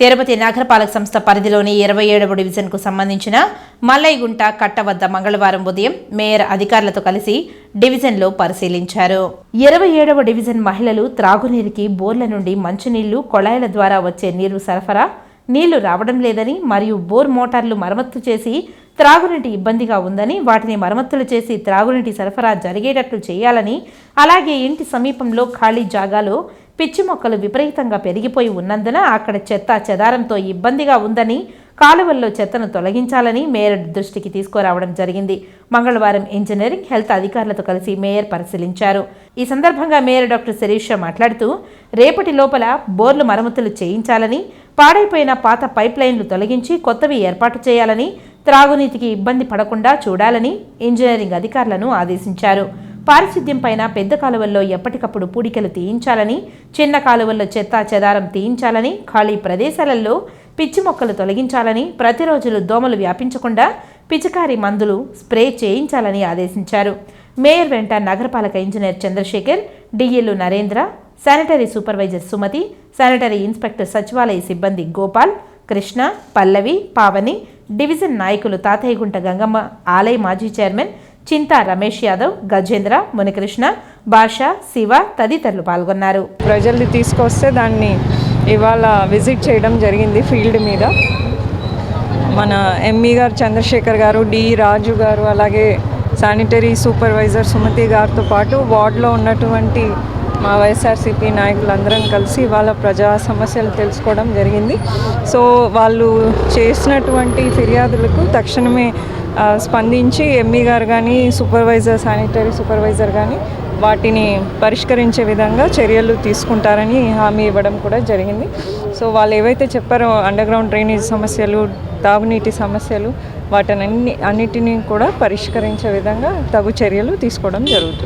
తిరుపతి నగరపాలక సంస్థ పరిధిలోని ఇరవై ఏడవ డివిజన్కు సంబంధించిన మల్లైగుంట కట్ట వద్ద మంగళవారం ఉదయం మేయర్ అధికారులతో కలిసి డివిజన్లో పరిశీలించారు. ఇరవై ఏడవ డివిజన్ మహిళలు త్రాగునీరుకి బోర్ల నుండి మంచినీళ్ళు కొళాయిల ద్వారా వచ్చే నీరు సరఫరా నీళ్ళు రావడం లేదని మరియు బోర్ మోటార్లు మరమ్మత్తు చేసి త్రాగునీటి ఇబ్బందిగా ఉందని వాటిని మరమ్మతులు చేసి త్రాగునీటి సరఫరా జరిగేటట్లు చేయాలని అలాగే ఇంటి సమీపంలో ఖాళీ జాగాలో పిచ్చి మొక్కలు విపరీతంగా పెరిగిపోయి ఉన్నందున అక్కడ చెత్త చెదారంతో ఇబ్బందిగా ఉందని కాలువల్లో చెత్తను తొలగించాలని మేయర్ దృష్టికి తీసుకురావడం జరిగింది. మంగళవారం ఇంజనీరింగ్ హెల్త్ అధికారులతో కలిసి మేయర్ పరిశీలించారు. ఈ సందర్భంగా మేయర్ డాక్టర్ శిరీష మాట్లాడుతూ రేపటి లోపల బోర్లు మరమ్మతులు చేయించాలని పాడైపోయిన పాత పైప్ లైన్లు తొలగించి కొత్తవి ఏర్పాటు చేయాలని త్రాగునీతికి ఇబ్బంది పడకుండా చూడాలని ఇంజనీరింగ్ అధికారులను ఆదేశించారు. పారిశుద్ధ్యం పైన పెద్ద కాలువల్లో ఎప్పటికప్పుడు పూడికలు తీయించాలని చిన్న కాలువల్లో చెత్త చెదారం తీయించాలని ఖాళీ ప్రదేశాలలో పిచ్చి మొక్కలు తొలగించాలని ప్రతిరోజులు దోమలు వ్యాపించకుండా పిచికారి మందులు స్ప్రే చేయించాలని ఆదేశించారు. మేయర్ వెంట నగరపాలక engineer Chandrashekar డిఎల్లు Narendra sanitary supervisor Sumathi sanitary inspector సచివాలయ సిబ్బంది గోపాల్ కృష్ణ పల్లవి పావని డివిజన్ నాయకులు తాతయ్యగుంట గంగమ్మ ఆలయ మాజీ చైర్మన్ చింతా రమేష్ యాదవ్ గజేంద్ర మునికృష్ణ భాష శివ తదితరులు పాల్గొన్నారు. ప్రజల్ని తీసుకొస్తే దాన్ని ఇవాళ విజిట్ చేయడం జరిగింది ఫీల్డ్ మీద. మన ఎంఈ గారు చంద్రశేఖర్ గారు డి రాజు గారు అలాగే శానిటరీ సూపర్వైజర్ సుమతి గారితో పాటు వార్డులో ఉన్నటువంటి మా వైఎస్ఆర్సీపీ నాయకులందరం కలిసి ఇవాళ ప్రజా సమస్యలు తెలుసుకోవడం జరిగింది. సో వాళ్ళు చేసినటువంటి ఫిర్యాదులకు తక్షణమే స్పందించి ఎంఈ గారు కానీ సూపర్వైజర్ శానిటరీ సూపర్వైజర్ కానీ వాటిని పరిష్కరించే విధంగా చర్యలు తీసుకుంటారని హామీ ఇవ్వడం కూడా జరిగింది. సో వాళ్ళు ఏవైతే చెప్పారో అండర్గ్రౌండ్ డ్రైనేజ్ సమస్యలు తాగునీటి సమస్యలు వాటిని అన్ని అన్నిటినీ కూడా పరిష్కరించే విధంగా తగు చర్యలు తీసుకోవడం జరుగుతుంది.